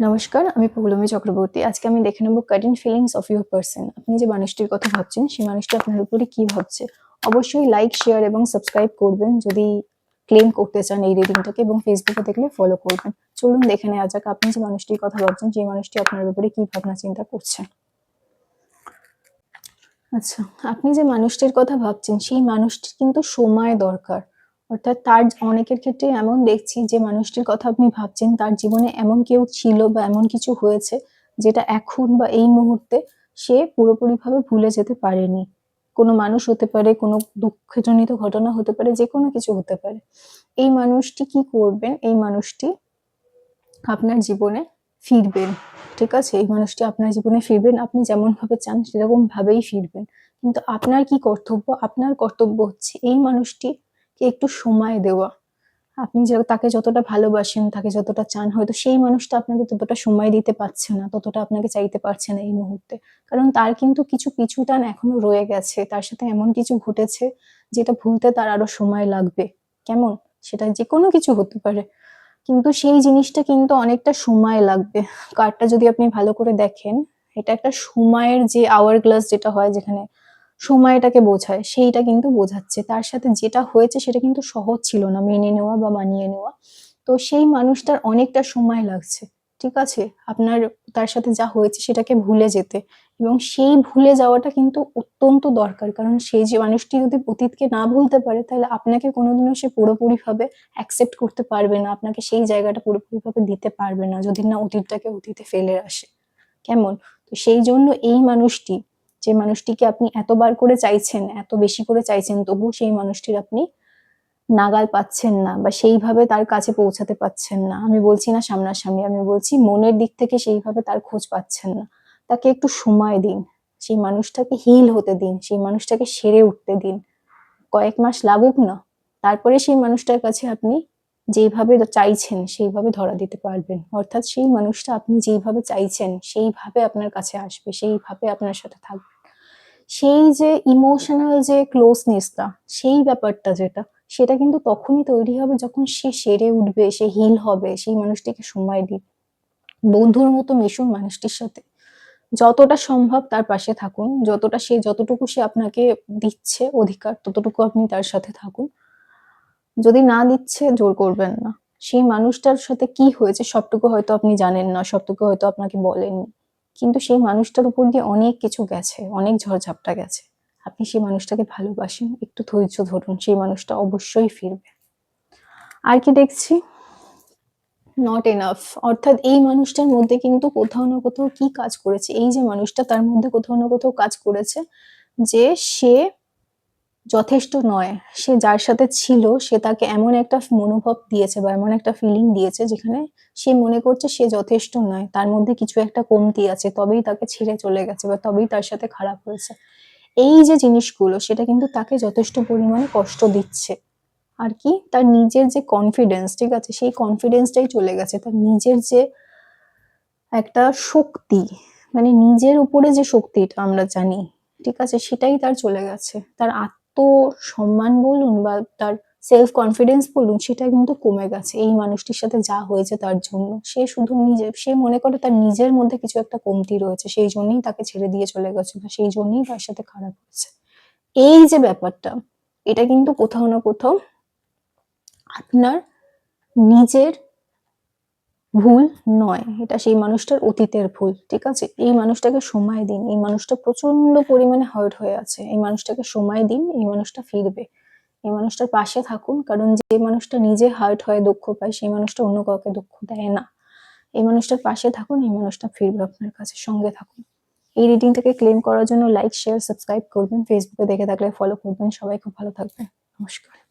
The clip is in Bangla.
নমস্কার, আমি পৌলমী চক্রবর্তী। আজকে আমি দেখে নেব current feelings of your person আপনি যে মানুষটির কথা ভাবছেন, সেই মানুষটি আপনার উপরে কি ভাবছে? অবশ্যই লাইক শেয়ার এবং সাবস্ক্রাইব করবেন যদি ক্লেম করতে চান এই রিডিংটাকে এবং ফেসবুকে দেখলে ফলো করবেন। চলুন দেখে নেওয়া যাক আপনি যে মানুষটির কথা ভাবছেন, সেই মানুষটি আপনার উপরে কি ভাবনা চিন্তা করছে আচ্ছা আপনি যে মানুষটির কথা ভাবছেন, সেই মানুষটির কিন্তু সময় দরকার। অর্থাৎ তার অনেকের ক্ষেত্রে এমন দেখছি যে মানুষটির কথা আপনি ভাবছেন, তার জীবনে এমন কেউ ছিল বা এমন কিছু হয়েছে যেটা এখন বা এই মুহূর্তে সে পুরোপুরিভাবে ভুলে যেতে পারেনি। কোনো মানুষ হতে পারে, কোনো দুঃখজনিত ঘটনা হতে পারে, যে কোনো কিছু হতে পারে। এই মানুষটি কি করবেন? এই মানুষটি আপনার জীবনে ফিরবেন, ঠিক আছে? এই মানুষটি আপনার জীবনে ফিরবেন, আপনি যেমন ভাবে চান সেরকম ভাবেই ফিরবেন। কিন্তু আপনার কি কর্তব্য? আপনার কর্তব্য হচ্ছে এই মানুষটিকে একটু সময় দেওয়া। আপনি যে তাকে যতটা ভালোবাসেন, তাকে যতটা চান, হয়তো সেই মানুষটা আপনাকে ততটা সময় দিতে পারছে না, ততটা আপনাকে চাইতে পারছে না এই মুহূর্তে। কারণ তার কিন্তু কিছু পিছু টান এখনও রয়ে গেছে। তার সাথে এমন কিছু ঘটেছে যেটা ভুলতে তার আরও সময় লাগবে। কেমন? সেটা যে কোনো কিছু হতে পারে। কিন্তু সেই জিনিসটা কিন্তু অনেকটা সময় লাগবে। কার্ডটা যদি আপনি ভালো করে দেখেন, এটা একটা সময়ের যে আওয়ার গ্লাস যেটা হয় যেখানে সময়টাকে বোঝায়, সেইটা কিন্তু বোঝাচ্ছে। তার সাথে যেটা হয়েছে সেটা কিন্তু সহজ ছিল না, মেনে নেওয়া বা মানিয়ে নেওয়া। তো সেই মানুষটার অনেকটা সময় লাগছে, ঠিক আছে? আপনার, তার সাথে যা হয়েছে সেটাকে ভুলে যেতে। এবং সেই ভুলে যাওয়াটা কিন্তু অত্যন্ত দরকার। কারণ সেই যে মানুষটি যদি অতীতকে না ভুলতে পারে, তাহলে আপনাকে কোনোদিনও সে পুরোপুরিভাবে অ্যাকসেপ্ট করতে পারবে না। আপনাকে সেই জায়গাটা পুরোপুরিভাবে দিতে পারবে না, যদি না অতীতটাকে অতীতে ফেলে আসে। কেমন? তো সেই জন্য এই মানুষটি যে মানুষটিকে আপনি এতবার করে চাইছেন, এত বেশি করে চাইছেন, তবু সেই মানুষটির আপনি নাগাল পাচ্ছেন না বা সেইভাবে তার কাছে পৌঁছাতে পাচ্ছেন না। আমি বলছি না সামনাসামনি, আমি বলছি মনের দিক থেকে সেইভাবে তার খোঁজ পাচ্ছেন না। তাকে একটু সময় দিন, সেই মানুষটাকে হিল হতে দিন, সেই মানুষটাকে সেরে উঠতে দিন। কয়েক মাস লাগুক না, তারপরে সেই মানুষটার কাছে আপনি যেইভাবে চাইছেন, সেইভাবে ধরা দিতে পারবেন। অর্থাৎ সেই মানুষটা আপনি যেইভাবে চাইছেন, সেইভাবে আপনার কাছে আসবে, সেইভাবে আপনার সাথে থাকবে। সেই যে ইমোশনাল যে ক্লোজনেসটা সেই ব্যাপারটা যেটা, সেটা কিন্তু তখনই তৈরি হবে যখন সে সেরে উঠবে, সে হিল হবে, সেই মানুষটিকে সময় দিন বন্ধুর মতো মিশুন মানুষটির সাথে। যতটা সম্ভব তার পাশে থাকুন। যতটা সে, যতটুকু সে আপনাকে দিচ্ছে অধিকার, ততটুকু আপনি তার সাথে থাকুন। যদি না দিচ্ছে, জোর করবেন না। সেই মানুষটার সাথে কি হয়েছে সবটুকু হয়তো আপনি জানেন না, সবটুকু হয়তো আপনাকে বলেননি। কিন্তু সেই মানুষটার উপর দিয়ে অনেক কিছু গেছে, অনেক ঝড়ঝাপটা গেছে। আপনি সেই মানুষটাকে ভালোবাসেন, একটু ধৈর্য ধরুন, সেই মানুষটা অবশ্যই ফিরবে। আর কি দেখছি? নট এনাফ অর্থাৎ এই মানুষটার মধ্যে কিন্তু কোথাও না কোথাও কি কাজ করেছে? এই যে মানুষটা তার মধ্যে কোথাও না কোথাও কাজ করেছে যে সে যথেষ্ট নয়। সে যার সাথে ছিল, সে তাকে এমন একটা মনোভাব দিয়েছে বা এমন একটা ফিলিং দিয়েছে যেখানে সে মনে করছে সে যথেষ্ট নয়। তার মধ্যে কিছু একটা কমতি আছে, তবেই তাকে ছেড়ে চলে গেছে বা তবেই তার সাথে খারাপ হয়েছে। এই যে জিনিসগুলো, সেটা কিন্তু তাকে যথেষ্ট পরিমাণে কষ্ট দিচ্ছে। আর কি? তার নিজের যে কনফিডেন্স ঠিক আছে? সেই কনফিডেন্সটাই চলে গেছে। তার নিজের যে একটা শক্তি মানে নিজের উপরে যে শক্তিটা আমরা জানি, ঠিক আছে? সেটাই তার চলে গেছে। তার আত্মসম্মান বলুন বা তার সেলফ কনফিডেন্স বলুন, সেটা কিন্তু কমে গেছে। এই মানুষটির সাথে যা হয়েছে তার জন্য। সে শুধু নিজে, সে মনে করে তার নিজের মধ্যে কিছু একটা কমতি রয়েছে, সেই জন্যই তাকে ছেড়ে দিয়ে চলে গেছে বা সেই জন্যই তার সাথে খারাপ হচ্ছে এই যে ব্যাপারটা, এটা কিন্তু কোথাও না কোথাও আপনার নিজের ভুল নয়, এটা সেই মানুষটার অতীতের ভুল, ঠিক আছে? এই মানুষটাকে সময় দিন, এই মানুষটা প্রচণ্ড পরিমাণে হার্ট হয়ে আছে, এই মানুষটাকে সময় দিন, এই মানুষটা ফিরবে, এই মানুষটার পাশে থাকুন, কারণ যে মানুষটা নিজে হার্ট হয়ে দুঃখ পায়, সেই মানুষটা অন্য কাউকে দুঃখ দেয় না। এই মানুষটার পাশে থাকুন, এই মানুষটা ফিরবে আপনার কাছে, সঙ্গে থাকুন। এই রিডিং থেকে ক্লেম করার জন্য লাইক শেয়ার সাবস্ক্রাইব করবেন ফেসবুকে দেখে থাকলে ফলো করবেন। সবাই খুব ভালো থাকবেন। নমস্কার।